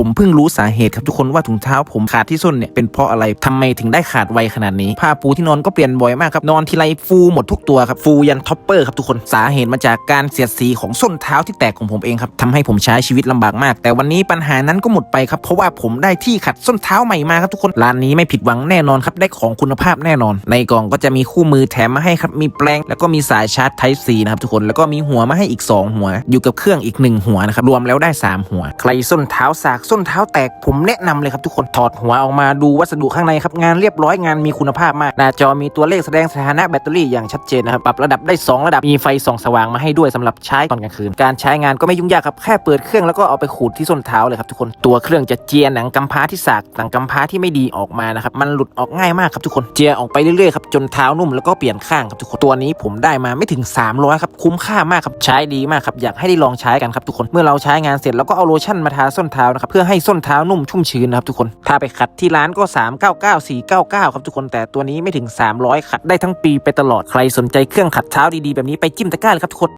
ผมเพิ่งรู้สาเหตุครับทุกคนว่าถุงเท้าผมขาดที่ส้นเนี่ยเป็นเพราะอะไรทำไมถึงได้ขาดไวขนาดนี้ผ้าปูที่นอนก็เปลี่ยนบ่อยมากครับนอนทีไรฟูหมดทุกตัวครับฟูยันท็อปเปอร์ครับทุกคนสาเหตุมาจากการเสียดสีของส้นเท้าที่แตกของผมเองครับทำให้ผมใช้ชีวิตลำบากมาก แต่วันนี้ปัญหานั้นก็หมดไปครับเพราะว่าผมได้ที่ขัดส้นเท้าใหม่มาครับทุกคนร้านนี้ไม่ผิดหวังแน่นอนครับได้ของคุณภาพแน่นอน ในกล่องก็จะมีคู่มือแถมมาให้ครับมีแปลงแล้วก็มีสายชาร์จ Type C นะครับทุกคนแล้วก็มีหัวมาให้อีก 2 หัว อยู่กับเครื่องอีก 1 หัวนะครับรวมแล้วได้ 3 หัว ใครส้นเท้าสากส้นเท้าแตกผมแนะนำเลยครับทุกคนถอดหัวออกมาดูวัสดุข้างในครับงานเรียบร้อยงานมีคุณภาพมาก หน้าจอมีตัวเลขแสดงสถานะแบตเตอรี่อย่างชัดเจนนะครับปรับระดับได้ 2 ระดับมีไฟส่องสว่างมาให้ด้วยสำหรับใช้ตอนกลางคืน การใช้งานก็ไม่ยุ่งยากครับแค่เปิดเครื่องแล้วก็เอาไปขูดที่ส้นเท้าเลยครับทุกคนตัวเครื่องจะเจียหนังกำพร้าที่สากหนังกำพร้าที่ไม่ดีออกมานะครับมันหลุดออกง่ายมากครับทุกคนเจียออกไปเรื่อยๆครับจนเท้านุ่มแล้วก็เปลี่ยนข้างครับทุกคนตัวนี้ผมได้มาไม่ถึง 300ครับคุ้มค่ามากครับใช้ดีมากครับอยากให้ได้ลองใช้กันครับทุกคนเมื่อเราใช้งานเสร็จแล้วก็เอาโลชั่นมาทาส้นเท้านะครับพื่อให้ส้นเท้านุ่มชุ่มชื้นนะครับทุกคน ถ้าไปขัดที่ร้านก็ 399 499 ครับทุกคน แต่ตัวนี้ไม่ถึง 300 ขัดได้ทั้งปีไปตลอด ใครสนใจเครื่องขัดเท้าดีๆ แบบนี้ไปจิ้มตะกร้าเลยครับทุกคน